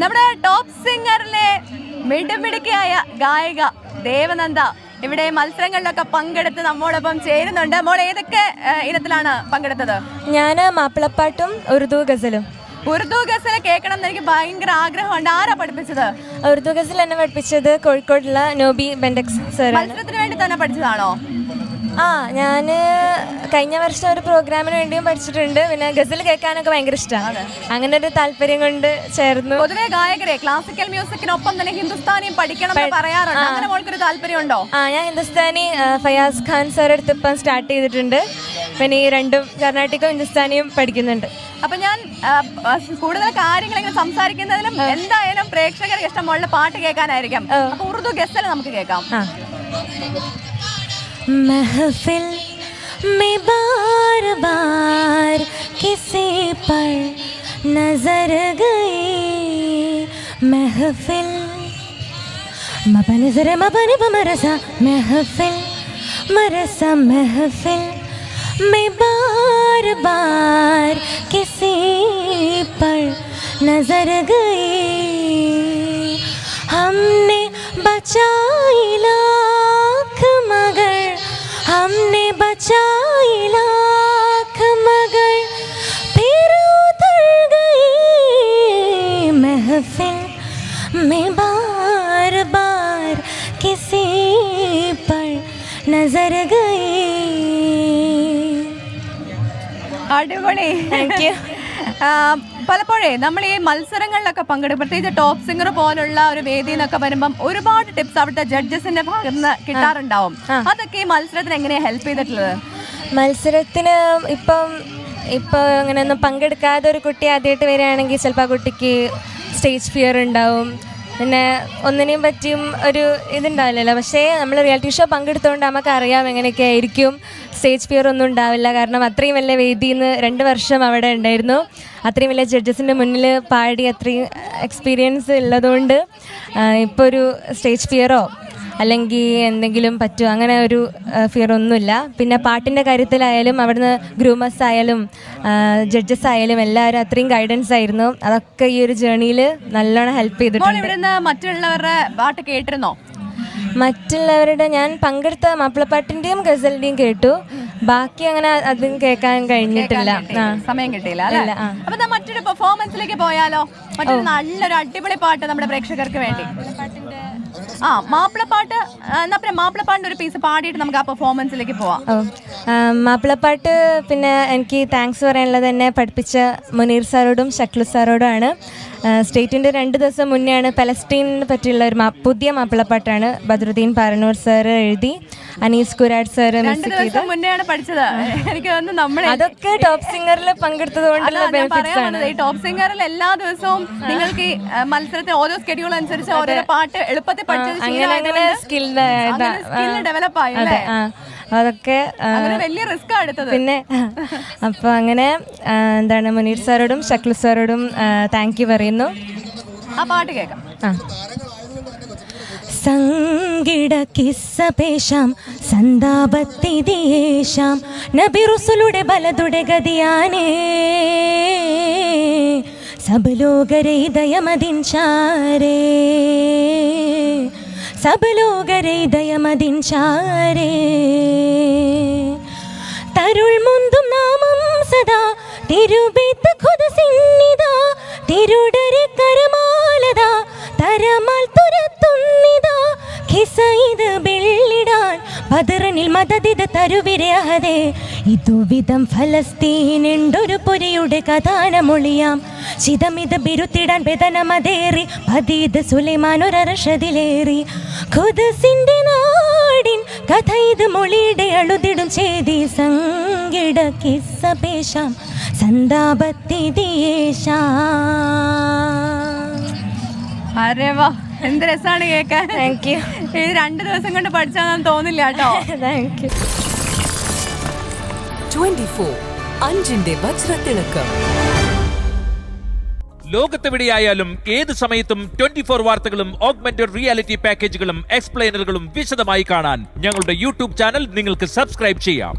നമ്മുടെ ടോപ്പ് സിംഗറിലെ മിടുമിടുക്കിയായ ഗായിക ദേവനന്ദ ഇവിടെ മത്സരങ്ങളിലൊക്കെ പങ്കെടുത്ത് നമ്മോടൊപ്പം ചേരുന്നുണ്ട്. മോൾ ഏതൊക്കെ ഇനത്തിലാണ് പങ്കെടുത്തത്? ഞാൻ മാപ്പിളപ്പാട്ടും ഉറുദു ഗസലും. ഉറുദു ഗസൽ കേൾക്കണം എന്ന് എനിക്ക് ഭയങ്കര ആഗ്രഹമുണ്ട്. ആരാ പഠിപ്പിച്ചത്? ഉറുദു ഗസൽ എന്നെ പഠിപ്പിച്ചത് കോഴിക്കോടുള്ള നോബി ബെൻഡക്സ് സർ മത്സരത്തിന് വേണ്ടി തന്നെ പഠിച്ചതാണോ? ആ ഞാൻ കഴിഞ്ഞ വർഷം ഒരു പ്രോഗ്രാമിന് വേണ്ടിയും പഠിച്ചിട്ടുണ്ട്. പിന്നെ ഗസൽ കേൾക്കാനൊക്കെ ഭയങ്കര ഇഷ്ടമാണ് അങ്ങനെ ഒരു താല്പര്യം കൊണ്ട് ചേർന്നു. പൊതുവെ ഗായകരെ ക്ലാസിക്കൽ മ്യൂസിക്കിനൊപ്പം തന്നെ ഹിന്ദുസ്ഥാനിയും പഠിക്കണം എന്ന് പറയാറുണ്ട്. അങ്ങനെ മോൾക്കൊരു താല്പര്യമുണ്ടോ? ആ ഞാൻ ഹിന്ദുസ്ഥാനി ഫയാസ് ഖാൻ സാർ അടുത്ത് ഇപ്പം സ്റ്റാർട്ട് ചെയ്തിട്ടുണ്ട്. പിന്നെ ഈ രണ്ടും കർണാട്ടിക്കും ഹിന്ദുസ്ഥാനിയും പഠിക്കുന്നുണ്ട്. അപ്പൊ ഞാൻ കൂടുതൽ കാര്യങ്ങൾ ഇങ്ങനെ സംസാരിക്കുന്നതിലും എന്തായാലും പ്രേക്ഷകർക്ക് ഇഷ്ടമുള്ള പാട്ട് കേൾക്കാനായിരിക്കും. അപ്പൊ ഉറുദു ഗസൽ നമുക്ക് കേൾക്കാം. महफिल में बार बार किसी पर नज़र गई? महफिल, मबन जरे मबन बमरसा महफिल, मरसा महफिल में बार बार किसी पर नज़र गई? हमने बचाई लाख में बार बार किसी पर नजर गई അടിപൊളി Thank you. ആ, പലപ്പോഴേ നമ്മൾ ഈ മത്സരങ്ങളിലൊക്കെ പങ്കെടുക്കും പ്രത്യേകിച്ച് ടോപ്പ് സിംഗർ പോലുള്ള ഒരു വേദി എന്നൊക്കെ വരുമ്പം ഒരുപാട് ടിപ്സ് അവിടുത്തെ ജഡ്ജസിന്റെ ഭാഗത്ത് നിന്ന് കിട്ടാറുണ്ടാവും അതൊക്കെ ഈ മത്സരത്തിന് എങ്ങനെയാ ഹെൽപ്പ് ചെയ്തിട്ടുള്ളത് മത്സരത്തിന് ഇപ്പം ഇപ്പോൾ അങ്ങനെയൊന്നും പങ്കെടുക്കാതെ ഒരു കുട്ടി ആദ്യമായിട്ട് വരികയാണെങ്കിൽ ചിലപ്പോൾ ആ കുട്ടിക്ക് സ്റ്റേജ് ഫിയർ ഉണ്ടാവും. പിന്നെ ഒന്നിനെയും പറ്റിയും ഒരു ഇതുണ്ടാവില്ലല്ലോ. പക്ഷേ നമ്മൾ റിയാലിറ്റി ഷോ പങ്കെടുത്തുകൊണ്ട് നമുക്ക് അറിയാം എങ്ങനെയൊക്കെ ആയിരിക്കും. സ്റ്റേജ് ഫിയർ ഒന്നും ഉണ്ടാവില്ല. കാരണം അത്രയും വലിയ വേദിയിൽ നിന്ന് രണ്ട് വർഷം അവിടെ ഉണ്ടായിരുന്നു. അത്രയും വലിയ ജഡ്ജസിന്റെ മുന്നിൽ പാടി അത്രയും എക്സ്പീരിയൻസ് ഉള്ളതുകൊണ്ട് ഇപ്പോൾ ഒരു സ്റ്റേജ് ഫിയറോ അല്ലെങ്കിൽ എന്തെങ്കിലും പറ്റുമോ? അങ്ങനെ ഒരു ഫിയർ ഒന്നുമില്ല. പിന്നെ പാട്ടിന്റെ കാര്യത്തിലായാലും അവിടുന്ന് ഗ്രൂമേഴ്സ് ആയാലും ജഡ്ജസ് ആയാലും എല്ലാവരും അത്രയും ഗൈഡൻസ് ആയിരുന്നു. അതൊക്കെ ഈ ഒരു ജേണിയിൽ നല്ലോണം ഹെൽപ്പ് ചെയ്തിട്ടുണ്ട്. ഇവിടുന്ന് മറ്റുള്ളവരുടെ പാട്ട് കേട്ടിരുന്നോ? മറ്റുള്ളവരുടെ ഞാൻ പങ്കെടുത്ത മാപ്പിളപ്പാട്ടിന്റെയും ഗസലിന്റെയും കേട്ടു. ബാക്കി അങ്ങനെ അതും കേൾക്കാൻ കഴിഞ്ഞിട്ടില്ല. സമയം കിട്ടിയില്ല അല്ലേ. അപ്പൊ മറ്റൊരു പെർഫോമൻസിലേക്ക് പോയാലോ? മറ്റൊരു നല്ലൊരു അടിപൊളി പാട്ട് നമ്മുടെ പ്രേക്ഷകർക്ക് വേണ്ടി. ആ മാപ്പിളപ്പാട്ട് എന്നാ പിന്നെ മാപ്പിളപ്പാട്ടിന്റെ ഒരു പീസ് പാടിയിട്ട് നമുക്ക് ആ പെർഫോമൻസിലേക്ക് പോവാം. മാപ്പിളപ്പാട്ട് പിന്നെ എനിക്ക് താങ്ക്സ് പറയാനുള്ളത് തന്നെ പഠിപ്പിച്ച മുനീർ സാറോടും ഷക്ലു സാറോടുമാണ് സ്റ്റേറ്റിന്റെ രണ്ട് ദിവസം മുന്നെയാണ് പലസ്തീനെ പറ്റിയുള്ള ഒരു മാ- പുതിയ മാപ്പിളപ്പാട്ടാണ് ബദ്രുദ്ദീൻ പാറനൂർ സാർ എഴുതി. അനീസ് കുരാട് സാർ ദിവസം മുന്നെയാണ് പഠിച്ചത്. എനിക്ക് തോന്നുന്നു അതൊക്കെ ടോപ്പ് സിംഗറിൽ പങ്കെടുത്തത് ഈ ടോപ്പ് സിംഗറിൽ എല്ലാ ദിവസവും നിങ്ങൾക്ക് ഈ മത്സരത്തിന് ഓരോ സ്കെഡ്യൂൾ അനുസരിച്ച് ഓരോ പാട്ട് എളുപ്പത്തിൽ പഠിച്ചത് അങ്ങനെ അങ്ങനെ സ്കിൽ ഡെവലപ്പ് ആയി അതൊക്കെ വലിയ റിസ്ക് എടുത്തത്. പിന്നെ അപ്പൊ അങ്ങനെ എന്താണ് മുനീർ സാറോടും ഷക്ലു സാറോടും താങ്ക് യു പറയുന്നു. ആ പാട്ട് കേൾക്കാം. ആ. സംഗിട കിസ്സ പേശാം നബിറുസുലുടെ ബലതുടെ ഗതിയാനേ സബ് ലോകരെ ദയമതിൻ ചാരേ സബ് ലോകരെ ദയമതിൻ ചാരേ തരുൾ മുന്തും നാമം സദാ തിരുബിത്ത് ഖുദ സിന്നിതാ ഖിസയിത് ബെള്ളിടാൻ ബദറിനിൽ മതതിത തരുവിരഹതേ. ഇതുവിധം ഫലസ്തീനുണ്ടൊരു പുരയുടെ കഥാനമൊളിയാം. ചിതമിത് ബിരുത്തിടാൻ വേദനമതേറി പതീത് സുലൈമാൻ ഒരർഷതിലേറി. ഖുദസിന്റെ നാടിൻ കഥ ഇത് മൊളിയുടെ അളുതിടും ചെയ്തി സംഗിട കിസ്സ പേശാം സന്താപത്തി ദേശാം അരെ വാ. എന്ത് രസമാണ് കേൾക്കാൻ താങ്ക് യു ഇത് രണ്ട് ദിവസം കൊണ്ട് പഠിച്ചാന്ന് തോന്നില്ല കേട്ടോ. താങ്ക് യു 24 അഞ്ചിന്റെ വജ്രത്തിളക്കം ലോകത്തെവിടെയായാലും ഏത് സമയത്തും ട്വന്റി ഫോർ വാർത്തകളും ഓഗ്മെന്റഡ് റിയാലിറ്റി പാക്കേജുകളും എക്സ്പ്ലെയിനറുകളും വിശദമായി കാണാൻ ഞങ്ങളുടെ യൂട്യൂബ് ചാനൽ നിങ്ങൾക്ക് സബ്സ്ക്രൈബ് ചെയ്യാം.